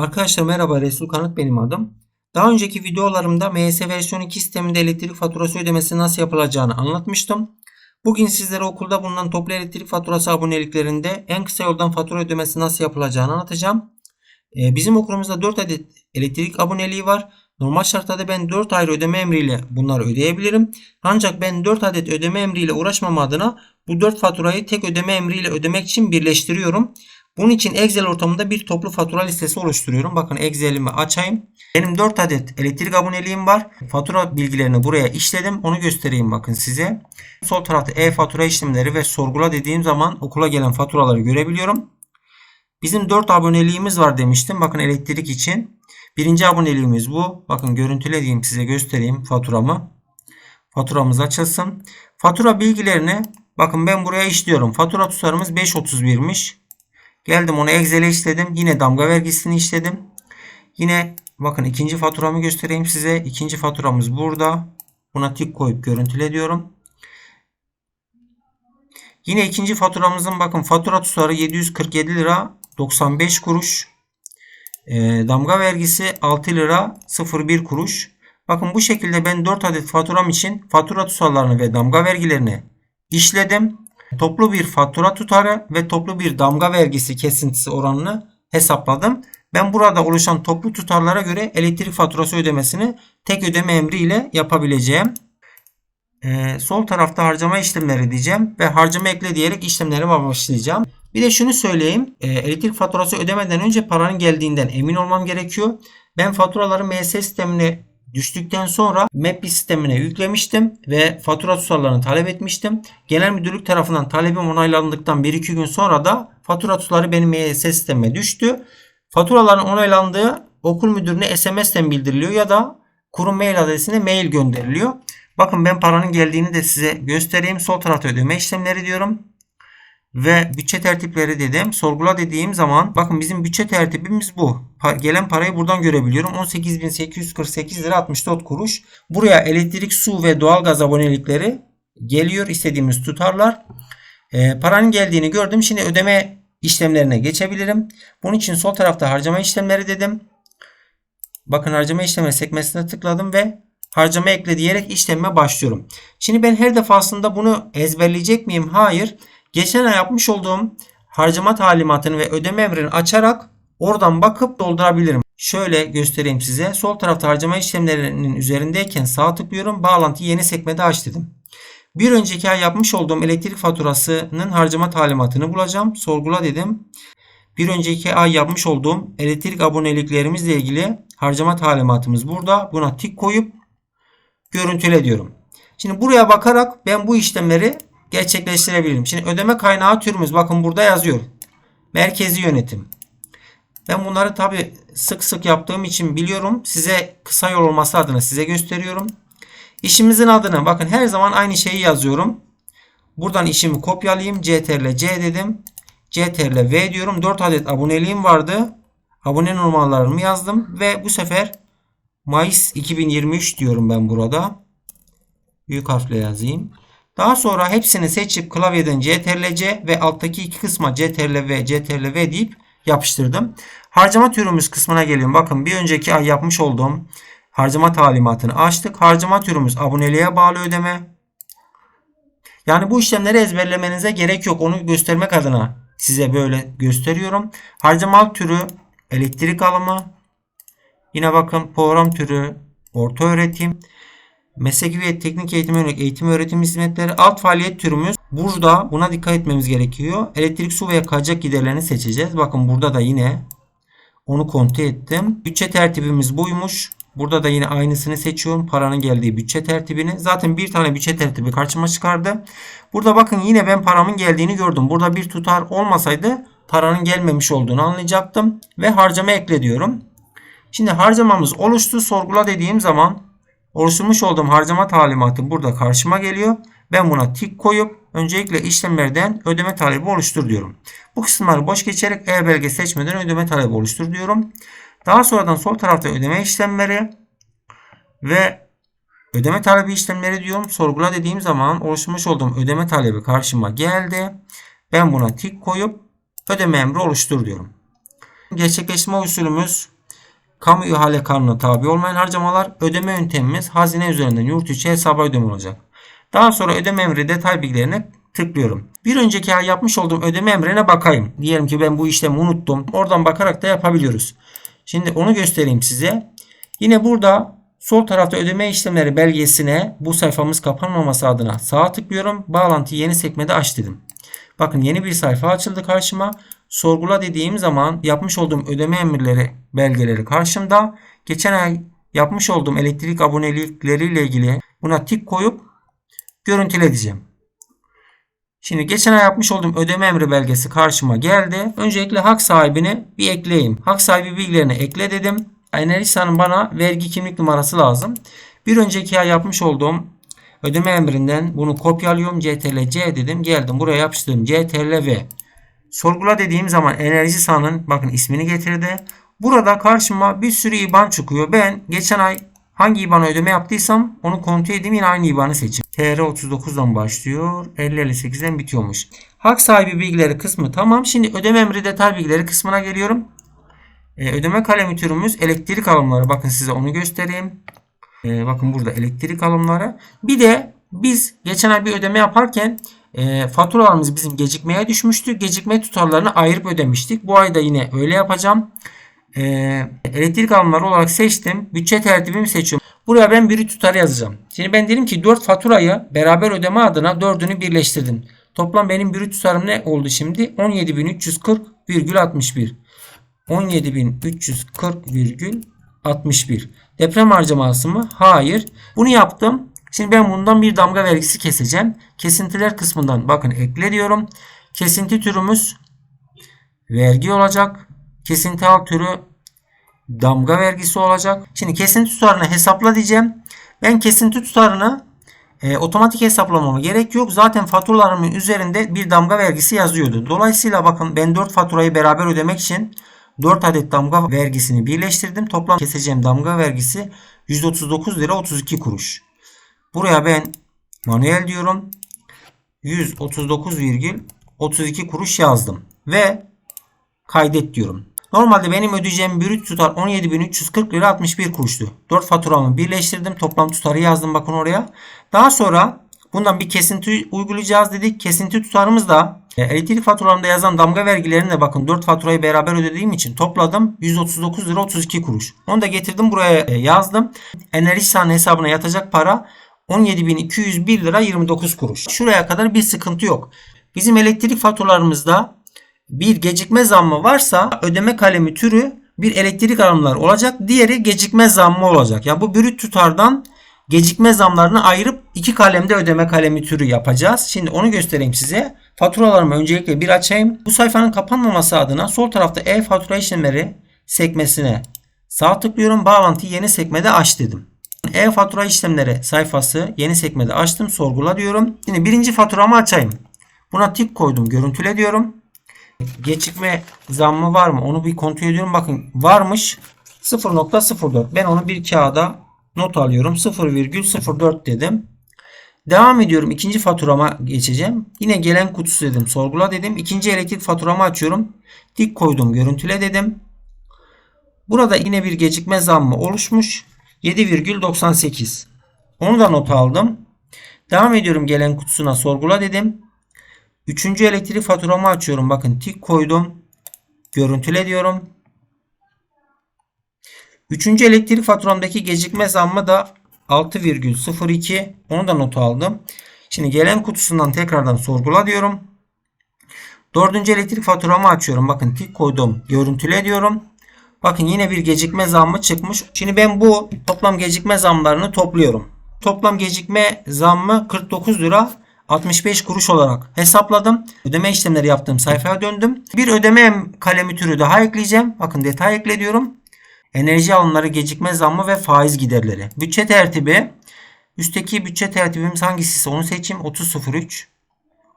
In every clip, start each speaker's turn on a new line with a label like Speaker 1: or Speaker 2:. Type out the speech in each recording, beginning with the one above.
Speaker 1: Arkadaşlar merhaba Resul Kanıt benim adım. Daha önceki videolarımda MS versiyon 2 sisteminde elektrik faturası ödemesi nasıl yapılacağını anlatmıştım. Bugün sizlere okulda bulunan toplu elektrik faturası aboneliklerinde en kısa yoldan fatura ödemesi nasıl yapılacağını anlatacağım. Ee, bizim okulumuzda 4 adet elektrik aboneliği var. Normal şartlarda ben 4 ayrı ödeme emriyle bunları ödeyebilirim. Ancak ben 4 adet ödeme emriyle uğraşmam adına bu 4 faturayı tek ödeme emriyle ödemek için birleştiriyorum. Bunun için Excel ortamında bir toplu fatura listesi oluşturuyorum. Bakın Excel'imi açayım. Benim 4 adet elektrik aboneliğim var. Fatura bilgilerini buraya işledim. Onu göstereyim bakın size. Sol tarafta e-fatura işlemleri ve sorgula dediğim zaman okula gelen faturaları görebiliyorum. Bizim 4 aboneliğimiz var demiştim. Bakın elektrik için. Birinci aboneliğimiz bu. Bakın görüntülediğim size göstereyim faturamı. Faturamız açılsın. Fatura bilgilerini bakın ben buraya işliyorum. Fatura tutarımız 5.31'miş. Geldim onu Excel'e işledim. Yine damga vergisini işledim. Yine bakın ikinci faturamı göstereyim size. İkinci faturamız burada. Buna tik koyup görüntüle diyorum. Yine ikinci faturamızın bakın fatura tutarı 747 lira 95 kuruş. E, damga vergisi 6 lira 01 kuruş. Bakın bu şekilde ben 4 adet faturam için fatura tutarlarını ve damga vergilerini işledim. Toplu bir fatura tutarı ve toplu bir damga vergisi kesintisi oranını hesapladım. Ben burada oluşan toplu tutarlara göre elektrik faturası ödemesini tek ödeme emriyle yapabileceğim. Ee, sol tarafta harcama işlemleri diyeceğim ve harcama ekle diyerek işlemlerime başlayacağım. Bir de şunu söyleyeyim. E, elektrik faturası ödemeden önce paranın geldiğinden emin olmam gerekiyor. Ben faturaları MS sistemine düştükten sonra MEP sistemine yüklemiştim ve fatura tutarlarını talep etmiştim. Genel müdürlük tarafından talebim onaylandıktan 1-2 gün sonra da fatura tutarları benim MS sistemime düştü. Faturaların onaylandığı okul müdürüne SMS'ten bildiriliyor ya da kurum mail adresine mail gönderiliyor. Bakın ben paranın geldiğini de size göstereyim. Sol tarafta ödeme işlemleri diyorum. Ve bütçe tertipleri dedim. Sorgula dediğim zaman bakın bizim bütçe tertibimiz bu. Pa gelen parayı buradan görebiliyorum. 18.848 lira 64 kuruş. Buraya elektrik, su ve doğalgaz abonelikleri geliyor. istediğimiz tutarlar. E, paranın geldiğini gördüm. Şimdi ödeme işlemlerine geçebilirim. Bunun için sol tarafta harcama işlemleri dedim. Bakın harcama işlemi sekmesine tıkladım ve harcama ekle diyerek işleme başlıyorum. Şimdi ben her defasında bunu ezberleyecek miyim? Hayır. Geçen ay yapmış olduğum harcama talimatını ve ödeme emrini açarak oradan bakıp doldurabilirim. Şöyle göstereyim size. Sol tarafta harcama işlemlerinin üzerindeyken sağ tıklıyorum. Bağlantıyı yeni sekmede aç dedim. Bir önceki ay yapmış olduğum elektrik faturasının harcama talimatını bulacağım. Sorgula dedim. Bir önceki ay yapmış olduğum elektrik aboneliklerimizle ilgili harcama talimatımız burada. Buna tik koyup görüntüle diyorum. Şimdi buraya bakarak ben bu işlemleri gerçekleştirebilirim. Şimdi ödeme kaynağı türümüz bakın burada yazıyor. Merkezi yönetim. Ben bunları tabi sık sık yaptığım için biliyorum. Size kısa yol olması adına size gösteriyorum. İşimizin adını bakın her zaman aynı şeyi yazıyorum. Buradan işimi kopyalayayım. CTRL C dedim. CTRL V diyorum. 4 adet aboneliğim vardı. Abone numaralarımı yazdım ve bu sefer Mayıs 2023 diyorum ben burada. Büyük harfle yazayım. Daha sonra hepsini seçip klavyeden CTRL-C ve alttaki iki kısma CTRL-V, CTRL-V deyip yapıştırdım. Harcama türümüz kısmına geliyorum. Bakın bir önceki ay yapmış olduğum harcama talimatını açtık. Harcama türümüz aboneliğe bağlı ödeme. Yani bu işlemleri ezberlemenize gerek yok. Onu göstermek adına size böyle gösteriyorum. Harcama türü elektrik alımı. Yine bakın program türü orta öğretim. Mesleki ve teknik eğitim yönelik eğitim öğretim hizmetleri alt faaliyet türümüz. Burada buna dikkat etmemiz gerekiyor. Elektrik, su veya kayacak giderlerini seçeceğiz. Bakın burada da yine onu kontrol ettim. Bütçe tertibimiz buymuş. Burada da yine aynısını seçiyorum. Paranın geldiği bütçe tertibini. Zaten bir tane bütçe tertibi karşıma çıkardı. Burada bakın yine ben paramın geldiğini gördüm. Burada bir tutar olmasaydı paranın gelmemiş olduğunu anlayacaktım. Ve harcama ekle diyorum. Şimdi harcamamız oluştu. Sorgula dediğim zaman oluşturmuş olduğum harcama talimatı burada karşıma geliyor. Ben buna tik koyup öncelikle işlemlerden ödeme talebi oluştur diyorum. Bu kısımları boş geçerek e-belge seçmeden ödeme talebi oluştur diyorum. Daha sonradan sol tarafta ödeme işlemleri ve ödeme talebi işlemleri diyorum. Sorgula dediğim zaman oluşturmuş olduğum ödeme talebi karşıma geldi. Ben buna tik koyup ödeme emri oluştur diyorum. Gerçekleştirme usulümüz kamu ihale kanunu tabi olmayan harcamalar. Ödeme yöntemimiz hazine üzerinden yurt içi hesaba ödeme olacak. Daha sonra ödeme emri detay bilgilerine tıklıyorum. Bir önceki ay yapmış olduğum ödeme emrine bakayım. Diyelim ki ben bu işlemi unuttum. Oradan bakarak da yapabiliyoruz. Şimdi onu göstereyim size. Yine burada sol tarafta ödeme işlemleri belgesine bu sayfamız kapanmaması adına sağa tıklıyorum. Bağlantıyı yeni sekmede aç dedim. Bakın yeni bir sayfa açıldı karşıma. Sorgula dediğim zaman yapmış olduğum ödeme emirleri belgeleri karşımda. Geçen ay yapmış olduğum elektrik abonelikleriyle ilgili buna tik koyup görüntüle edeceğim. Şimdi geçen ay yapmış olduğum ödeme emri belgesi karşıma geldi. Öncelikle hak sahibini bir ekleyeyim. Hak sahibi bilgilerini ekle dedim. Enerjisa'nın bana vergi kimlik numarası lazım. Bir önceki ay yapmış olduğum ödeme emrinden bunu kopyalıyorum. CTRL-C dedim. Geldim buraya yapıştırdım. CTRL-V. Sorgula dediğim zaman Enerjisa'nın bakın ismini getirdi. Burada karşıma bir sürü IBAN çıkıyor. Ben geçen ay hangi IBAN'a ödeme yaptıysam onu kontrol edeyim yine aynı IBAN'ı seçeyim. TR39'dan başlıyor. 5058'den bitiyormuş. Hak sahibi bilgileri kısmı tamam. Şimdi ödeme emri detay bilgileri kısmına geliyorum. Ee, ödeme kalemi türümüz elektrik alımları. Bakın size onu göstereyim. Ee, bakın burada elektrik alımları. Bir de biz geçen ay bir ödeme yaparken e, faturalarımız bizim gecikmeye düşmüştü. Gecikme tutarlarını ayırıp ödemiştik. Bu ayda yine öyle yapacağım. Ee, elektrik alımları olarak seçtim. Bütçe tertibimi seçiyorum. Buraya ben biri tutarı yazacağım. Şimdi ben dedim ki 4 faturayı beraber ödeme adına 4'ünü birleştirdim. Toplam benim biri tutarım ne oldu şimdi? 17.340,61. 17.340,61. Deprem harcaması mı? Hayır. Bunu yaptım. Şimdi ben bundan bir damga vergisi keseceğim. Kesintiler kısmından bakın ekle diyorum. Kesinti türümüz vergi olacak. Kesinti alt türü damga vergisi olacak. Şimdi kesinti tutarını hesapla diyeceğim. Ben kesinti tutarını e, otomatik hesaplamama gerek yok. Zaten faturalarımın üzerinde bir damga vergisi yazıyordu. Dolayısıyla bakın ben 4 faturayı beraber ödemek için 4 adet damga vergisini birleştirdim. Toplam keseceğim damga vergisi 139 lira 32 kuruş. Buraya ben manuel diyorum. 139,32 kuruş yazdım. Ve kaydet diyorum. Normalde benim ödeyeceğim brüt tutar 17.340 lira 61 kuruştu. 4 faturamı birleştirdim. Toplam tutarı yazdım bakın oraya. Daha sonra bundan bir kesinti uygulayacağız dedik. Kesinti tutarımız da e, elektrik faturalarında yazan damga vergilerini de bakın 4 faturayı beraber ödediğim için topladım. 139 lira 32 kuruş. Onu da getirdim buraya e, yazdım. Enerji hesabına yatacak para 17.201 lira 29 kuruş. Şuraya kadar bir sıkıntı yok. Bizim elektrik faturalarımızda bir gecikme zammı varsa ödeme kalemi türü bir elektrik alımlar olacak. Diğeri gecikme zammı olacak. Ya yani bu brüt tutardan gecikme zamlarını ayırıp iki kalemde ödeme kalemi türü yapacağız. Şimdi onu göstereyim size. Faturalarımı öncelikle bir açayım. Bu sayfanın kapanmaması adına sol tarafta e-fatura işlemleri sekmesine sağ tıklıyorum. Bağlantıyı yeni sekmede aç dedim. E-fatura işlemleri sayfası yeni sekmede açtım. Sorgula diyorum. Şimdi birinci faturamı açayım. Buna tik koydum. Görüntüle diyorum. Gecikme zammı var mı? Onu bir kontrol ediyorum. Bakın varmış. 0.04. Ben onu bir kağıda not alıyorum. 0,04 dedim. Devam ediyorum. İkinci faturama geçeceğim. Yine gelen kutusu dedim. Sorgula dedim. İkinci elektrik faturamı açıyorum. Tik koydum. Görüntüle dedim. Burada yine bir gecikme zammı oluşmuş. 7,98. Onu da not aldım. Devam ediyorum gelen kutusuna sorgula dedim. Üçüncü elektrik faturamı açıyorum. Bakın tik koydum. Görüntüle diyorum. Üçüncü elektrik faturamdaki gecikme zammı da 6,02. Onu da not aldım. Şimdi gelen kutusundan tekrardan sorgula diyorum. Dördüncü elektrik faturamı açıyorum. Bakın tik koydum. Görüntüle diyorum. Bakın yine bir gecikme zammı çıkmış. Şimdi ben bu toplam gecikme zamlarını topluyorum. Toplam gecikme zammı 49 lira 65 kuruş olarak hesapladım. Ödeme işlemleri yaptığım sayfaya döndüm. Bir ödeme kalemi türü daha ekleyeceğim. Bakın detay ekle diyorum. Enerji alımları, gecikme zammı ve faiz giderleri. Bütçe tertibi. Üstteki bütçe tertibimiz hangisi onu seçeyim. 3003.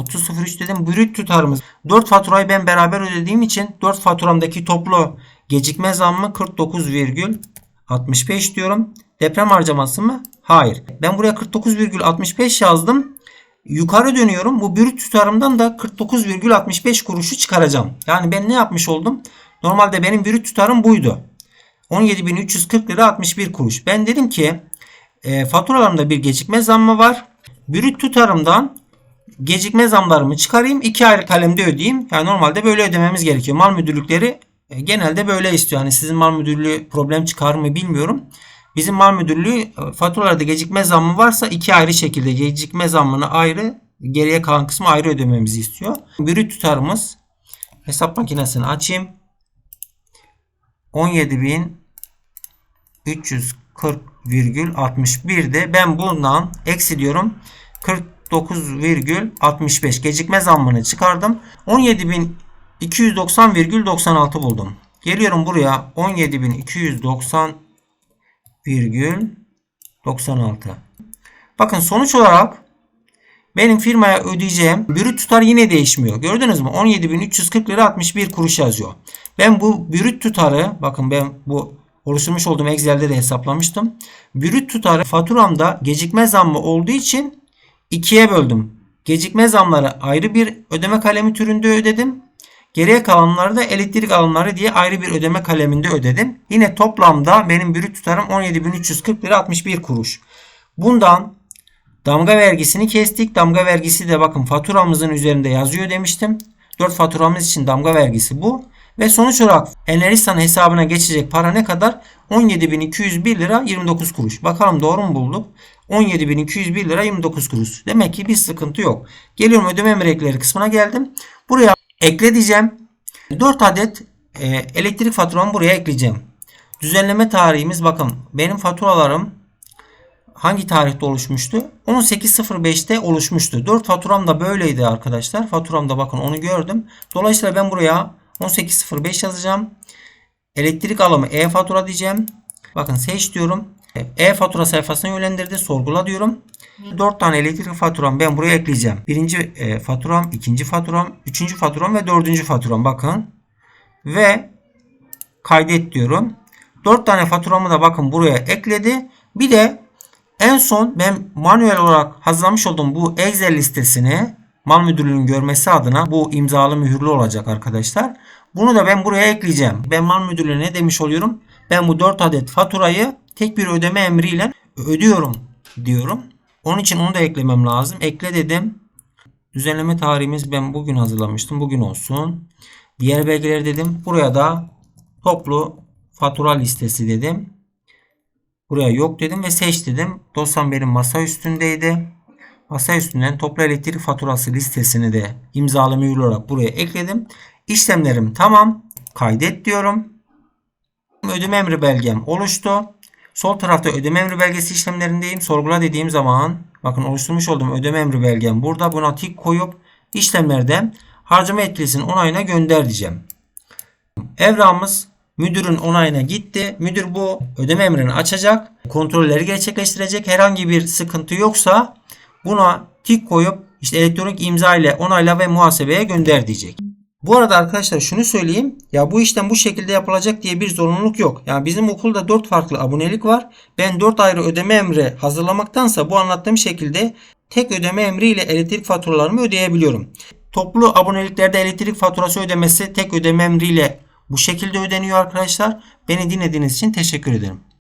Speaker 1: 3003 dedim. Brüt tutarımız. 4 faturayı ben beraber ödediğim için 4 faturamdaki toplu gecikme zammı 49,65 diyorum. Deprem harcaması mı? Hayır. Ben buraya 49,65 yazdım. Yukarı dönüyorum. Bu brüt tutarımdan da 49,65 kuruşu çıkaracağım. Yani ben ne yapmış oldum? Normalde benim brüt tutarım buydu. 17.340 lira 61 kuruş. Ben dedim ki e, faturalarımda bir gecikme zammı var. Brüt tutarımdan gecikme zamlarımı çıkarayım. iki ayrı kalemde ödeyeyim. Yani normalde böyle ödememiz gerekiyor. Mal müdürlükleri e, genelde böyle istiyor. Hani sizin mal müdürlüğü problem çıkar mı bilmiyorum. Bizim mal müdürlüğü e, faturalarda gecikme zammı varsa iki ayrı şekilde gecikme zammını ayrı geriye kalan kısmı ayrı ödememizi istiyor. Brüt tutarımız hesap makinesini açayım. 17.340,61 de ben bundan eksi diyorum 49,65 gecikme zammını çıkardım. 17.290,96 buldum. Geliyorum buraya 17.290,96 Bakın sonuç olarak benim firmaya ödeyeceğim brüt tutar yine değişmiyor. Gördünüz mü? 17.340 lira 61 kuruş yazıyor. Ben bu brüt tutarı bakın ben bu oluşturmuş olduğum Excel'de de hesaplamıştım. Brüt tutarı faturamda gecikme zammı olduğu için ikiye böldüm. Gecikme zamları ayrı bir ödeme kalemi türünde ödedim. Geriye kalanları da elektrik alımları diye ayrı bir ödeme kaleminde ödedim. Yine toplamda benim brüt tutarım 17.340 lira 61 kuruş. Bundan damga vergisini kestik. Damga vergisi de bakın faturamızın üzerinde yazıyor demiştim. 4 faturamız için damga vergisi bu. Ve sonuç olarak Eneristan hesabına geçecek para ne kadar? 17.201 lira 29 kuruş. Bakalım doğru mu bulduk? 17.201 lira 29 kuruş. Demek ki bir sıkıntı yok. Geliyorum ödeme emri ekleri kısmına geldim. Buraya ekle diyeceğim. 4 adet e, elektrik faturamı buraya ekleyeceğim. Düzenleme tarihimiz bakın benim faturalarım hangi tarihte oluşmuştu? 18.05'te oluşmuştu. 4 faturam da böyleydi arkadaşlar. Faturamda bakın onu gördüm. Dolayısıyla ben buraya 18.05 yazacağım. Elektrik alımı e-fatura diyeceğim. Bakın seç diyorum. E-fatura sayfasına yönlendirdi. Sorgula diyorum. 4 tane elektrik faturam ben buraya ekleyeceğim. Birinci e, faturam, ikinci faturam, üçüncü faturam ve dördüncü faturam. Bakın. Ve kaydet diyorum. 4 tane faturamı da bakın buraya ekledi. Bir de en son ben manuel olarak hazırlamış olduğum bu Excel listesini mal müdürlüğünün görmesi adına bu imzalı mühürlü olacak arkadaşlar. Bunu da ben buraya ekleyeceğim. Ben mal müdürlüğüne ne demiş oluyorum? Ben bu 4 adet faturayı tek bir ödeme emriyle ödüyorum diyorum. Onun için onu da eklemem lazım. Ekle dedim. Düzenleme tarihimiz ben bugün hazırlamıştım. Bugün olsun. Diğer belgeler dedim. Buraya da toplu fatura listesi dedim. Buraya yok dedim ve seç dedim. Dosyam benim masa üstündeydi. Masa üstünden toplu elektrik faturası listesini de imzalı mühürlü olarak buraya ekledim. İşlemlerim tamam. Kaydet diyorum. Ödeme emri belgem oluştu. Sol tarafta ödeme emri belgesi işlemlerindeyim. Sorgula dediğim zaman bakın oluşturmuş olduğum ödeme emri belgem burada. Buna tik koyup işlemlerde harcama etkilisinin onayına gönder diyeceğim. Evrağımız müdürün onayına gitti. Müdür bu ödeme emrini açacak. Kontrolleri gerçekleştirecek. Herhangi bir sıkıntı yoksa buna tik koyup işte elektronik imza ile onayla ve muhasebeye gönder diyecek. Bu arada arkadaşlar şunu söyleyeyim. Ya bu işlem bu şekilde yapılacak diye bir zorunluluk yok. Yani bizim okulda 4 farklı abonelik var. Ben 4 ayrı ödeme emri hazırlamaktansa bu anlattığım şekilde tek ödeme emri ile elektrik faturalarımı ödeyebiliyorum. Toplu aboneliklerde elektrik faturası ödemesi tek ödeme emriyle bu şekilde ödeniyor arkadaşlar. Beni dinlediğiniz için teşekkür ederim.